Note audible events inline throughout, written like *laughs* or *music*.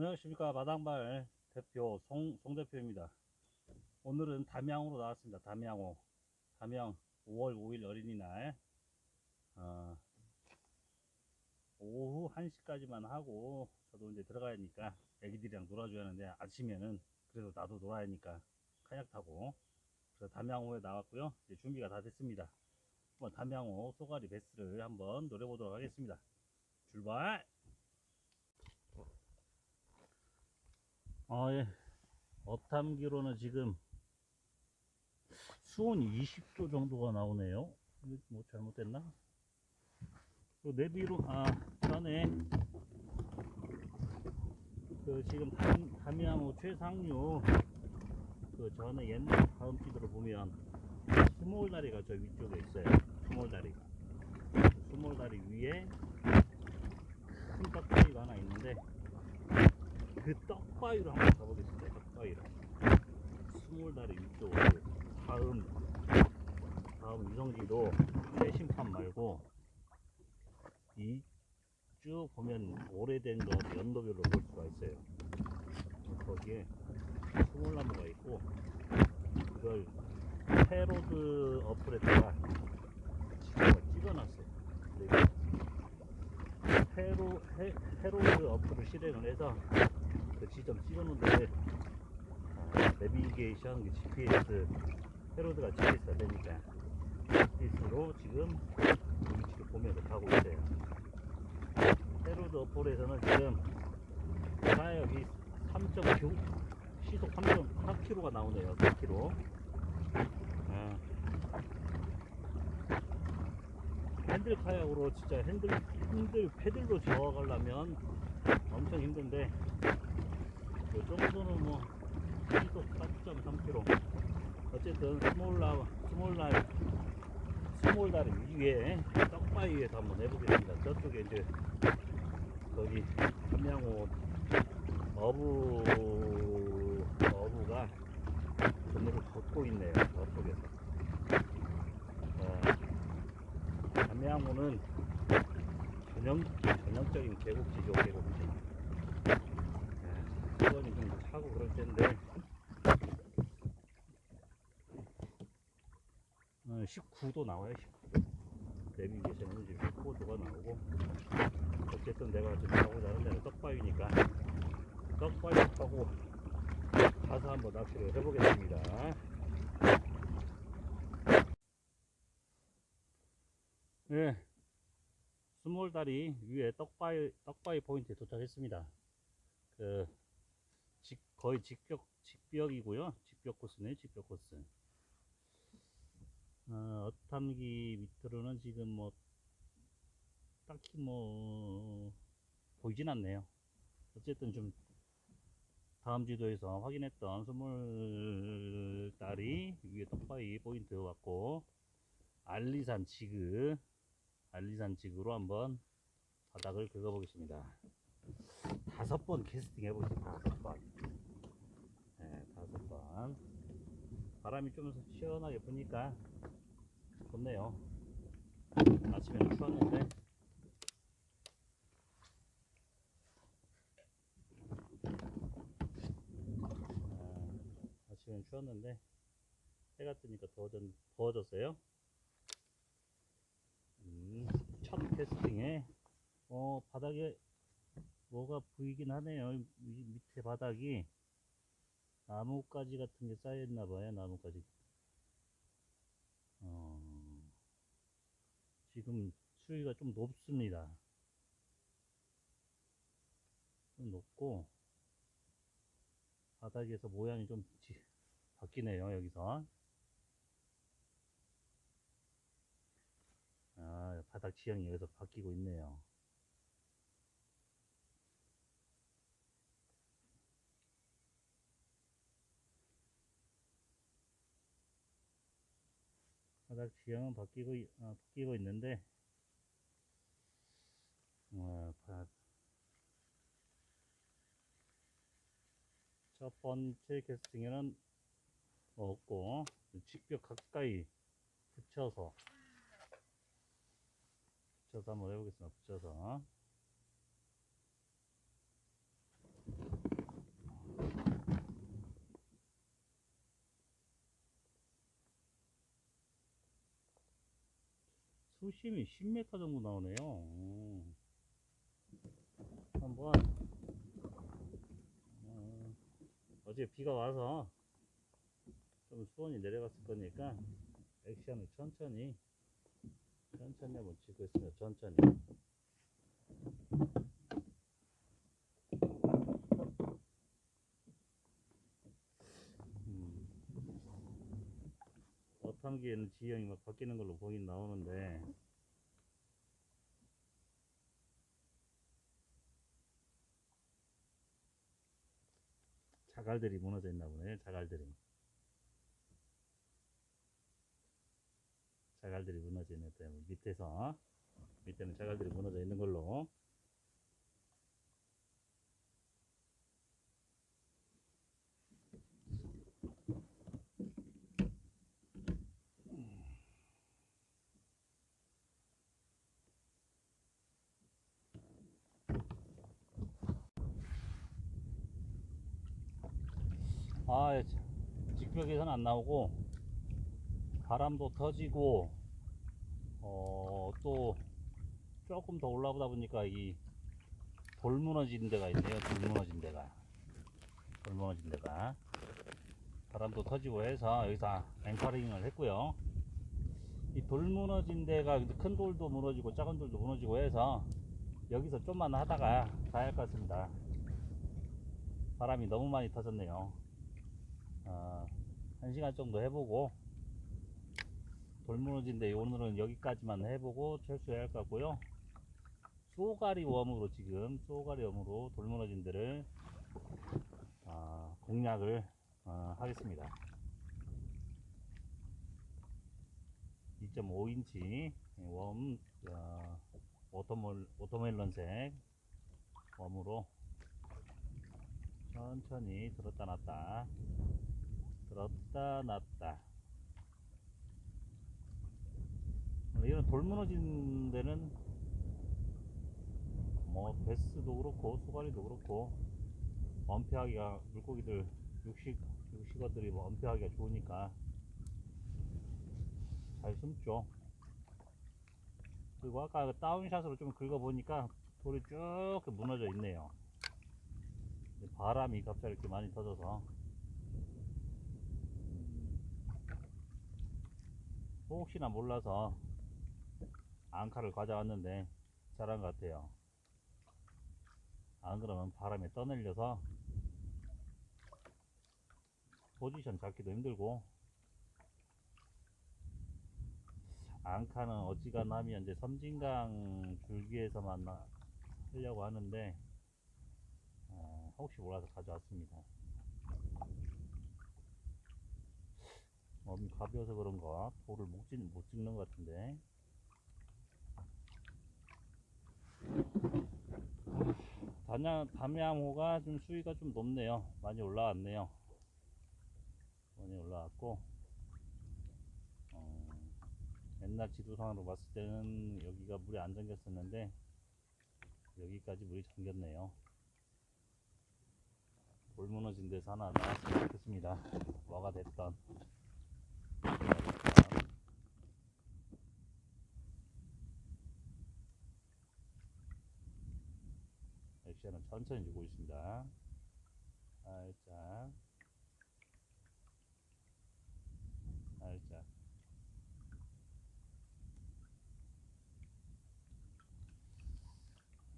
안녕하십니까 마당발 대표 송, 송 대표입니다. 오늘은 담양으로 나왔습니다. 담양호 담양 5월 5일 어린이날 어, 오후 1시까지만 하고 저도 이제 들어가야 하니까 애기들이랑 놀아줘야 하는데 아침에는 그래도 나도 놀아야 하니까 카약 타고 그래서 담양호에 나왔고요. 이제 준비가 다 됐습니다. 한번 담양호 소가리 베스를 한번 노려보도록 하겠습니다. 출발! 아, 예. 업탐기로는 지금 수온이 20도 정도가 나오네요. 뭐 잘못됐나? 그 내비로, 아, 전에 그 지금 담, 담양호 최상류 그 전에 옛날 다음 지도를 보면 스몰다리가 저 위쪽에 있어요. 스몰다리가. 스몰다리 위에 큰 떡바위가 하나 있는데 그 떡바위로 한번 가보겠습니다. 떡바위로. 스몰다리 위쪽으로 다음 다음 유성지도 내 심판 말고 이 쭉 보면 오래된 거 연도별로 볼 수가 있어요. 거기에 스몰나무가 있고 그걸 패로드 어플에다가 찍어놨어요. 패로 패, 패로드 어플을 실행을 해서 그 지점 찍어놓는데 어, 내비게이션 그 GPS 패로드가 GPS가 되니까 GPS로 지금 그 위치를 보면서 가고 있어요. 패로드 어플에서는 지금 가역이 3.9 시속 3.4km가 나오네요. 4km. 아. 핸들 카약으로 진짜 핸들 핸들 패들로 저어가려면 엄청 힘든데 이 정도는 뭐 시속 4.3km 어쨌든 스몰라 스몰라 스몰다리 위에 떡바위 위에서 한번 해보겠습니다. 저쪽에 이제 거기 함양호 어부 어부가 건너를 걷고 있네요 저쪽에서. 어, 담양호는 전형, 전형적인 계곡지죠, 계곡지. 예, 수건이 좀 차고 그럴 텐데, 어, 19도 나와요, 19도. 내비게이션은 지금 19도가 나오고, 어쨌든 내가 지금 가고자 하는 데는 떡바위니까, 떡바위 타고 가서 한번 낚시를 해보겠습니다. 예. 스몰다리 위에 떡바위, 떡바위 포인트에 도착했습니다. 그, 직, 거의 직벽, 직벽이고요. 직벽 코스네, 직벽 코스. 어, 어탐기 밑으로는 지금 뭐, 딱히 뭐, 보이진 않네요. 어쨌든 좀, 다음 지도에서 확인했던 스몰다리 위에 떡바위 포인트 왔고, 알리산 지그, 알리산 지그로 한번 바닥을 긁어 보겠습니다. 다섯 번 캐스팅 해보겠습니다. 다섯 번. 네, 다섯 번. 바람이 좀 시원하게 부니까 좋네요. 아침에는 추웠는데. 아, 아침에는 추웠는데 해가 뜨니까 더워졌, 더워졌어요. 음, 첫 캐스팅에. 어 바닥에 뭐가 보이긴 하네요. 이 밑에 바닥이. 나뭇가지 같은 게 쌓였나 봐요 나뭇가지. 어, 지금 수위가 좀 높습니다. 좀 높고 바닥에서 모양이 좀 지- 바뀌네요 여기서 아, 바닥 지형이 여기서 바뀌고 있네요. 바닥 지형은 바뀌고, 있- 어, 바뀌고 있는데, 어, 바, 첫 번째 캐스팅에는 없고, 직벽 가까이 붙여서 붙여서 한번 해보겠습니다. 붙여서. 수심이 10m 정도 나오네요. 음. 한번 음. 어제 비가 와서 좀 수온이 내려갔을 거니까 액션을 천천히 천천히 한번 치고 있습니다. 천천히. 음. 어탕기에는 지형이 막 바뀌는 걸로 보긴 나오는데 자갈들이 무너져 있나 보네 자갈들이 자갈들이 무너져 있는 때문에 밑에서 밑에는 자갈들이 무너져 있는 걸로. 아, 예, 직벽에서는 안 나오고 바람도 터지고 어, 또 조금 더 올라오다 보니까 이 돌 무너진 데가 있네요. 돌 무너진 데가 돌 무너진 데가 바람도 터지고 해서 여기서 앵커링을 했고요. 이 돌 무너진 데가 큰 돌도 무너지고 작은 돌도 무너지고 해서 여기서 좀만 하다가 가야 할 것 같습니다. 바람이 너무 많이 터졌네요. 어, 한 시간 정도 해보고 돌 무너진데 오늘은 여기까지만 해보고 철수해야 할 것 같고요. 쏘가리 웜으로 지금 쏘가리 웜으로 돌 무너진 데를 어, 공략을 어, 하겠습니다. 2.5인치 웜 어, 오토몰, 오토멜론색 웜으로 천천히 들었다 놨다 들었다 놨다 이런 돌 무너진 데는 뭐 베스도 그렇고 수가리도 그렇고 엄폐하기가 물고기들 육식 육식어들이 뭐 엄폐하기가 좋으니까 잘 숨죠. 그리고 아까 그 다운샷으로 좀 긁어 보니까 돌이 쭉 무너져 있네요. 바람이 갑자기 이렇게 많이 터져서. 혹시나 몰라서 앙카를 가져왔는데 잘한 것 같아요. 안 그러면 바람에 떠밀려서 포지션 잡기도 힘들고 앙카는 어지간하면 이제 섬진강 줄기에서만 하려고 하는데 어, 혹시 몰라서 가져왔습니다. 몸이 가벼워서 그런가 돌을 못, 찍, 못 찍는 것 같은데 담양, 담양호가 좀 수위가 좀 높네요. 많이 올라왔네요. 많이 올라왔고 어, 옛날 지도상으로 봤을 때는 여기가 물이 안 잠겼었는데 여기까지 물이 잠겼네요. 돌 무너진 데서 하나 나왔으면 좋겠습니다. 뭐가 됐던 액션은 천천히 주고 있습니다. 살짝.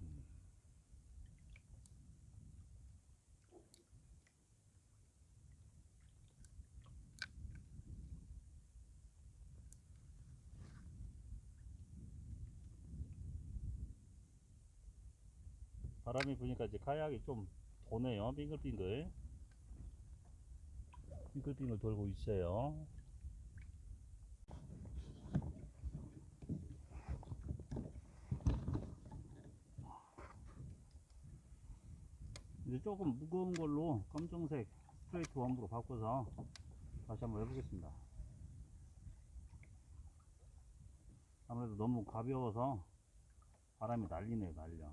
음. 바람이 부니까 이제 카약이 좀 도네요. 빙글빙글. 빙글빙글 돌고 있어요. 이제 조금 무거운 걸로 검정색 스트레이트 웜으로 바꿔서 다시 한번 해보겠습니다. 아무래도 너무 가벼워서 바람이 날리네요, 날려.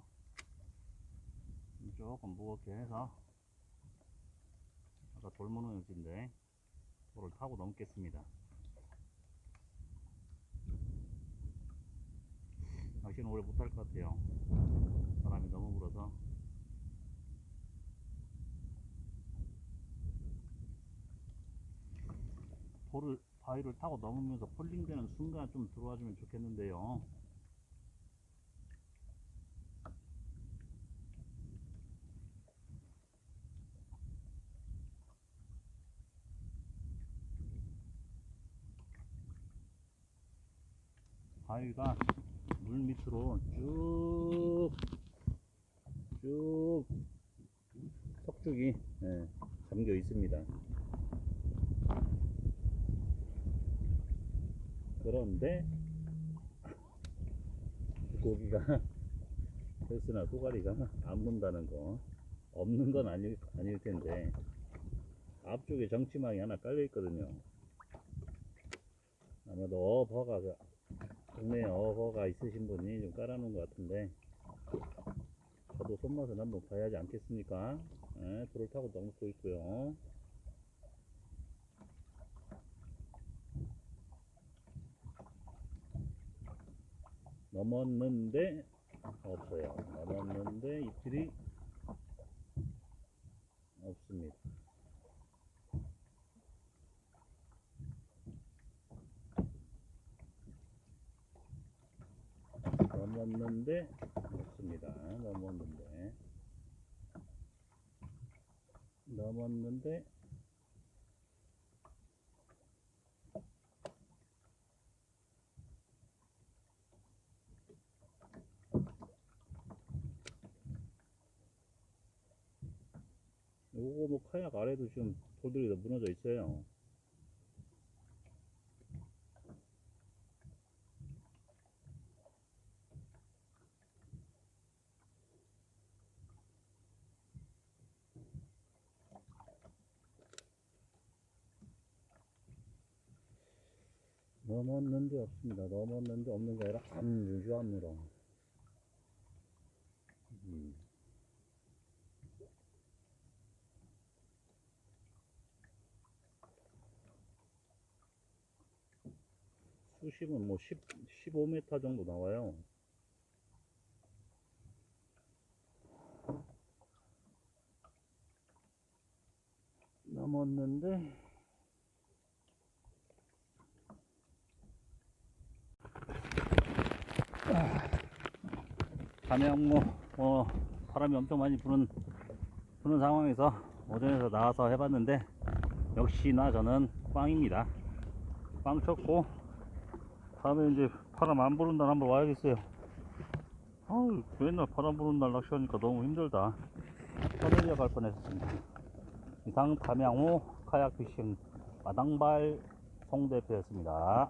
조금 무겁게 해서 아까 돌 무너진데 돌을 타고 넘겠습니다. 낚시는 오래 못할 것 같아요. 바람이 너무 불어서. 돌을, 바위를 타고 넘으면서 폴링되는 순간 좀 들어와주면 좋겠는데요. 바위가 물 밑으로 쭉, 쭉 석죽이 예, 잠겨 있습니다. 그런데 고기가 *laughs* 헬스나 소가리가 안 문다는 거 없는 건 아닐, 아닐 텐데 앞쪽에 정치망이 하나 깔려 있거든요. 아마도 어버가 동네에 어버가 있으신 분이 좀 깔아놓은 것 같은데 저도 손맛을 한번 봐야 하지 않겠습니까? 예, 돌을 타고 넘고 있고요. 넘었는데 없어요. 넘었는데 입질이 없습니다. 넘었는데 없습니다. 넘었는데 넘었는데 요거 뭐 카약 아래도 지금 돌들이 다 무너져 있어요. 넘었는데 없습니다. 넘었는데 없는 게 아니라 안 유주합니다. 음. 수심은 뭐 10, 15m 정도 나와요. 넘었는데 담양모 어, 바람이 엄청 많이 부는 부는 상황에서 오전에서 나와서 해봤는데 역시나 저는 꽝입니다. 빵 쳤고 다음에 이제 바람 안 부는 날 한번 와야겠어요. 아우 맨날 바람 부는 날 낚시하니까 너무 힘들다. 떠들려 갈 뻔했습니다. 이상 담양호 카약 피싱 마당발 송 대표였습니다.